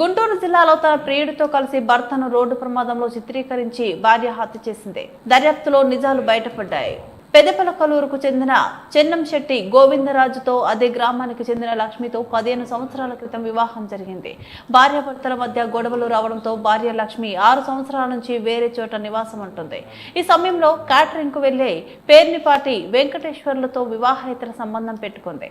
గుంటూరు జిల్లాలో తన ప్రియుడితో కలిసి భర్తను రోడ్డు ప్రమాదంలో చిత్రీకరించి భార్య హత్య చేసింది. దర్యాప్తులో నిజాలు బయటపడ్డాయి. పెదపలకలూరుకు చెందిన చెన్నం శెట్టి గోవిందరాజుతో అదే గ్రామానికి చెందిన లక్ష్మితో పదిహేను సంవత్సరాల క్రితం వివాహం జరిగింది. భార్యాభర్తల మధ్య గొడవలు రావడంతో భార్య లక్ష్మి ఆరు సంవత్సరాల నుంచి వేరే చోట నివాసం ఉంటుంది. ఈ సమయంలో క్యాటరింగ్కు వెళ్ళే పేర్నిపాటి వెంకటేశ్వర్లతో వివాహేతర సంబంధం పెట్టుకుంది.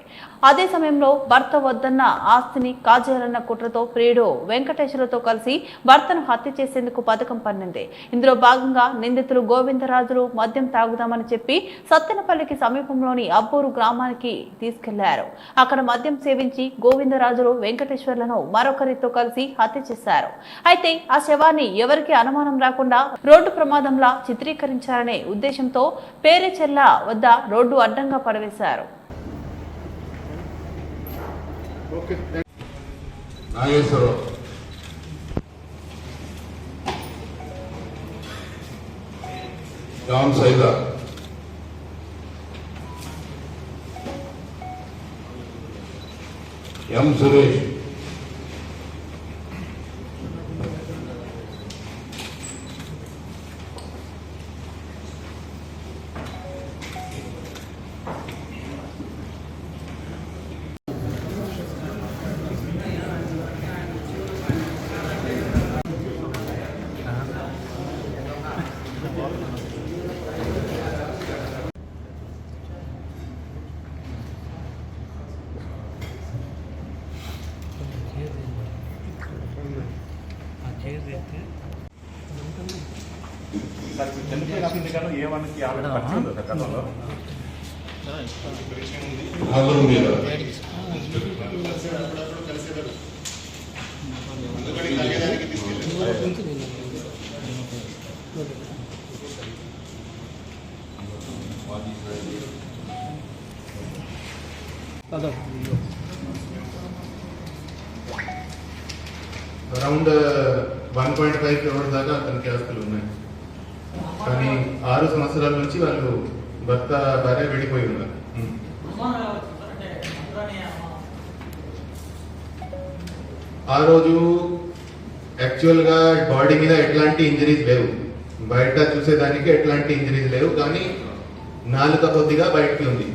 అదే సమయంలో భర్త వద్దన్న ఆస్తిని కాజేయాలన్న కుట్రతో ప్రియుడు వెంకటేశ్వర్లతో కలిసి భర్తను హత్య చేసేందుకు పథకం పన్నింది. ఇందులో భాగంగా నిందితులు గోవిందరాజులు మద్యం తాగుదామని చెప్పి సత్తెనపల్లికి సమీపంలోని అబ్బూరు గ్రామానికి తీసుకెళ్ళారు. అక్కడ మద్యం సేవించి గోవిందరాజులు వెంకటేశ్వర్లను మరొకరితో కలిసి హత్య చేశారు. అయితే ఆ శవాన్ని ఎవరికి అనుమానం రాకుండా రోడ్డు ప్రమాదంలా చిత్రీకరించారనే ఉద్దేశంతో పేరెచెల్ల వద్ద రోడ్డు అడ్డంగా పడవేశారు. Nageswararao. John Saida. essere sir ఇప్పుడు చనిపోయిన కన్నా ఏ మనకి ఆవిడ పరిచయం ఉందా సార్ గతంలో నలుగురు మీద around one point five crore దాకా అతనికి ఆస్తులు ఉన్నాయి. కానీ ఆరు సంవత్సరాల నుంచి వాళ్ళు భర్త భార్య విడిపోయి ఉన్నారు. ఆ రోజు యాక్చువల్గా బాడీ మీద ఎట్లాంటి ఇంజరీస్ లేవు. బయట చూసేదానికి ఎట్లాంటి ఇంజరీస్ లేవు కానీ నాలుక కొద్దిగా బయటికి ఉంది.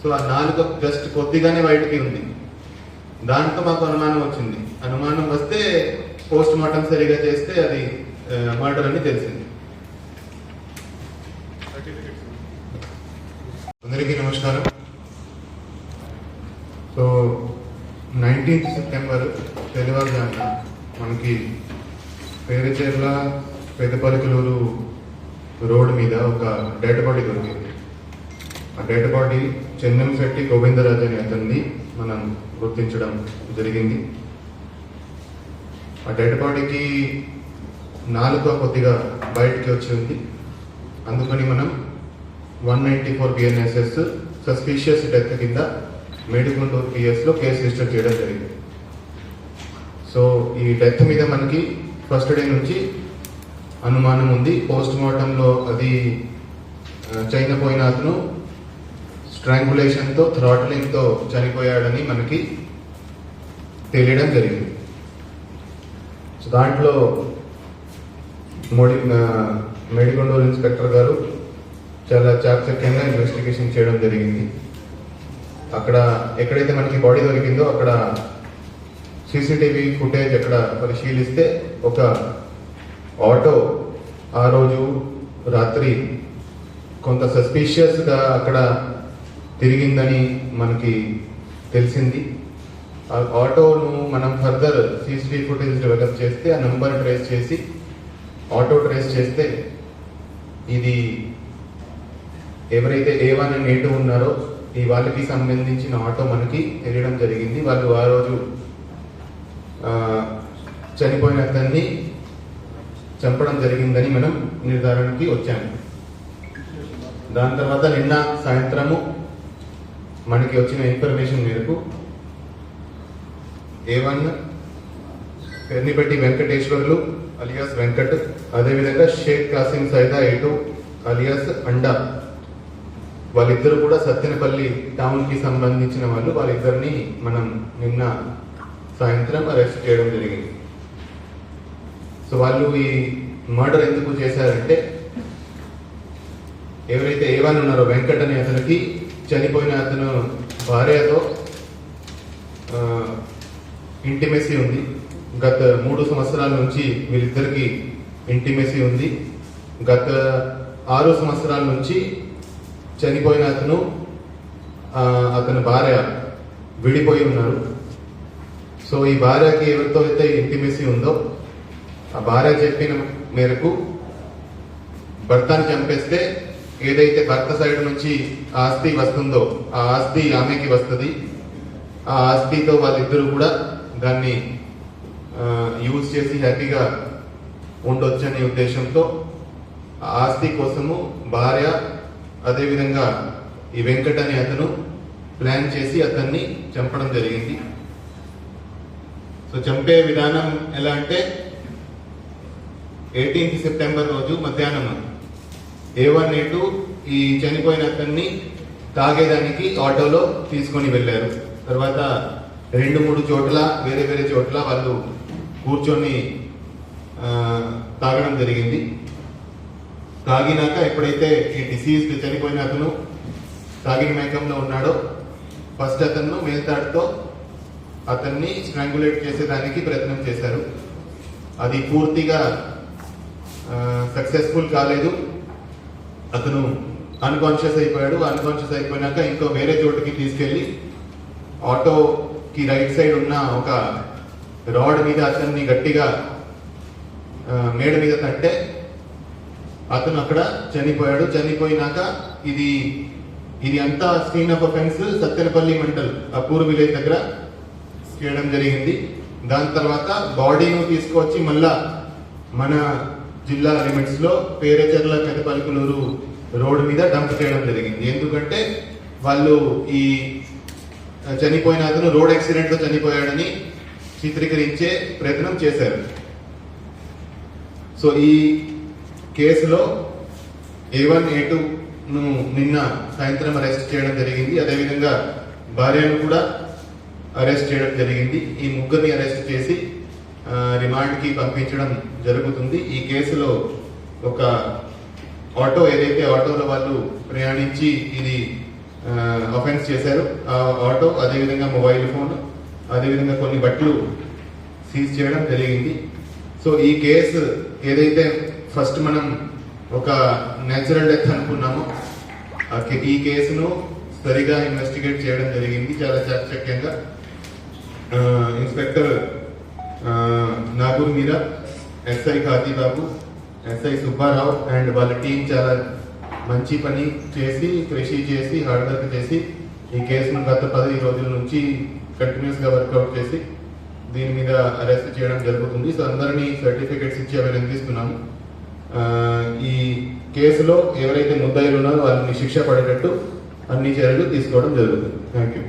సో ఆ నాలుక జస్ట్ కొద్దిగానే బయటికి ఉంది. దాంతో మాకు అనుమానం వచ్చింది. అనుమానం వస్తే పోస్ట్ మార్టం సరిగా చేస్తే అది మర్డర్ అని తెలిసింది. అందరికీ నమస్కారం. సో నైన్టీన్త్ సెప్టెంబర్ తెల్లవారుజామున మనకి పేరుచేర్ల పెద్దపల్లికలూరు రోడ్ మీద ఒక డెడ్ బాడీ దొరికింది. ఆ డెడ్ బాడీ చెన్నంశెట్టి గోవిందరాజు అనే అతన్ని మనం గుర్తించడం జరిగింది. ఆ డెడ్ బాడీకి నాలుక కొద్దిగా బయటికి వచ్చి ఉంది. అందుకని మనం one ninety four BNSS suspicious death కింద మేడిగుంటూరు పిఎస్లో కేసు రిజిస్టర్ చేయడం జరిగింది. సో ఈ డెత్ మీద మనకి ఫస్ట్ డే నుంచి అనుమానం ఉంది. పోస్ట్ మార్టంలో అది చైనపోయిన అతను స్ట్రాంగులేషన్తో థ్రాట్లింగ్తో చనిపోయాడని మనకి తెలియడం జరిగింది. సో దాంట్లో మోడీ మేడిగొండూరు ఇన్స్పెక్టర్ గారు చాలా చాకచక్యంగా ఇన్వెస్టిగేషన్ చేయడం జరిగింది. అక్కడ ఎక్కడైతే మనకి బాడీ దొరికిందో అక్కడ సీసీటీవీ ఫుటేజ్ అక్కడ పరిశీలిస్తే ఒక ఆటో ఆ రోజు రాత్రి కొంత సస్పీషియస్గా అక్కడ తిరిగిందని మనకి తెలిసింది. ఆ ఆటోను మనం ఫర్దర్ సీసీటీవీ ఫుటేజ్ డెవలప్ చేస్తే ఆ నెంబర్ ట్రేస్ చేసి ఆటో ట్రేస్ చేస్తే ఇది ఎవరైతే A one and A two ఉన్నారో ఈ వాళ్ళకి సంబంధించిన ఆటో మనకి తెలియడం జరిగింది. వాళ్ళు ఆ రోజు చనిపోయిన అతన్ని చంపడం జరిగిందని మనం నిర్ధారణకి వచ్చాము దాని తర్వాత నిన్న సాయంత్రము మనకి వచ్చిన ఇన్ఫర్మేషన్ మేరకు A one Pernipetti Venkateswarlu alias Venkat అదేవిధంగా షేక్ కాసిం సైదా ఏటు అలియాస్ అండా వాళ్ళిద్దరు కూడా సత్తెనపల్లి టౌన్కి సంబంధించిన వాళ్ళు. వాళ్ళిద్దరిని మనం నిన్న సాయంత్రం అరెస్ట్ చేయడం జరిగింది. సో వాళ్ళు ఈ మర్డర్ ఎందుకు చేశారంటే ఎవరైతే ఏవని ఉన్నారో వెంకట్ అనే అతనికి చనిపోయిన అతను భార్యతో ఇంటిమెసీ ఉంది. గత మూడు సంవత్సరాల నుంచి వీరిద్దరికి ఇంటిమెసీ ఉంది. గత ఆరు సంవత్సరాల నుంచి చనిపోయిన అతను అతని భార్య విడిపోయి ఉన్నారు. సో ఈ భార్యకి ఎవరితో అయితే ఇంటిమేసీ ఉందో ఆ భార్య చెప్పిన మేరకు భర్తని చంపేస్తే ఏదైతే భర్త సైడ్ నుంచి ఆస్తి వస్తుందో ఆ ఆస్తి ఆమెకి వస్తుంది. ఆ ఆస్తితో వాళ్ళిద్దరూ కూడా దాన్ని యూజ్ చేసి హ్యాపీగా ఉండొచ్చు అనే ఉద్దేశంతో ఆ ఆస్తి కోసము భార్య అదేవిధంగా ఈ వెంకట్ అనే అతను ప్లాన్ చేసి అతన్ని చంపడం జరిగింది. సో చంపే విధానం ఎలా అంటే ఎయిటీన్త్ సెప్టెంబర్ రోజు మధ్యాహ్నం ఏ వన్ ఏ టూ ఈ చనిపోయిన అతన్ని తాగేదానికి ఆటోలో తీసుకొని వెళ్ళారు. తర్వాత రెండు మూడు చోట్ల వేరే వేరే చోట్ల వాళ్ళు కూర్చొని తాగడం జరిగింది. తాగినాక ఎప్పుడైతే ఈ డిసీజ్ చనిపోయిన అతను తాగిన మేకంలో ఉన్నాడో ఫస్ట్ అతను మేల్తాడుతో అతన్ని స్ట్రాంగులేట్ చేసేదానికి ప్రయత్నం చేశారు. అది పూర్తిగా సక్సెస్ఫుల్ కాలేదు. అతను అన్కాన్షియస్ అయిపోయాడు. అన్కాన్షియస్ అయిపోయినాక ఇంకో వేరే చోటుకి తీసుకెళ్ళి ఆటోకి రైట్ సైడ్ ఉన్న ఒక రాడ్ మీద అతన్ని గట్టిగా మేడ మీద తట్టే అతను అక్కడ చనిపోయాడు. చనిపోయినాక ఇది ఇది అంతా screen of offence Sattenapalli mandal Apur village దగ్గర చేయడం జరిగింది. దాని తర్వాత బాడీను తీసుకువచ్చి మళ్ళా మన జిల్లా లిమిట్స్లో పేరచెర్ల పెదపల్కులూరు రోడ్ మీద డంప్ చేయడం జరిగింది. ఎందుకంటే వాళ్ళు ఈ చనిపోయిన అతను రోడ్ యాక్సిడెంట్లో చనిపోయాడని చిత్రీకరించే ప్రయత్నం చేశారు. సో ఈ కేసులో ఏ వన్ ఏ టూను నిన్న సాయంత్రం అరెస్ట్ చేయడం జరిగింది. అదేవిధంగా భార్యను కూడా అరెస్ట్ చేయడం జరిగింది. ఈ ముగ్గురిని అరెస్ట్ చేసి రిమాండ్కి పంపించడం జరుగుతుంది. ఈ కేసులో ఒక ఆటో ఏదైతే ఆటోలో వాళ్ళు ప్రయాణించి ఇది అఫెన్స్ చేశారు ఆ ఆటో అదేవిధంగా మొబైల్ ఫోన్ అదేవిధంగా కొన్ని బట్టలు సీజ్ చేయడం జరిగింది. సో ఈ కేసు ఏదైతే ఫస్ట్ మనం ఒక నేచురల్ డెత్ అనుకున్నాము. ఆ ఈ కేసును సరిగా ఇన్వెస్టిగేట్ చేయడం జరిగింది చాలా చాకచక్యంగా. Inspector Nagur Meera SI Babu SI Subbarao and వాళ్ళ టీం చాలా మంచి పని చేసి కృషి చేసి హార్డ్ వర్క్ చేసి ఈ కేసును గత పది రోజుల నుంచి కంటిన్యూస్గా వర్కౌట్ చేసి దీని మీద అరెస్ట్ చేయడం జరుగుతుంది. సో అందరినీ సర్టిఫికేట్స్ ఇచ్చి అభినందిస్తున్నాము. ఆ, ఈ కేసులో ఎవరైతే ముద్దాయిలు ఉన్నారో వాళ్ళని శిక్ష పడేటట్టు అన్ని చర్యలు తీసుకోవడం జరుగుతుంది. Thank you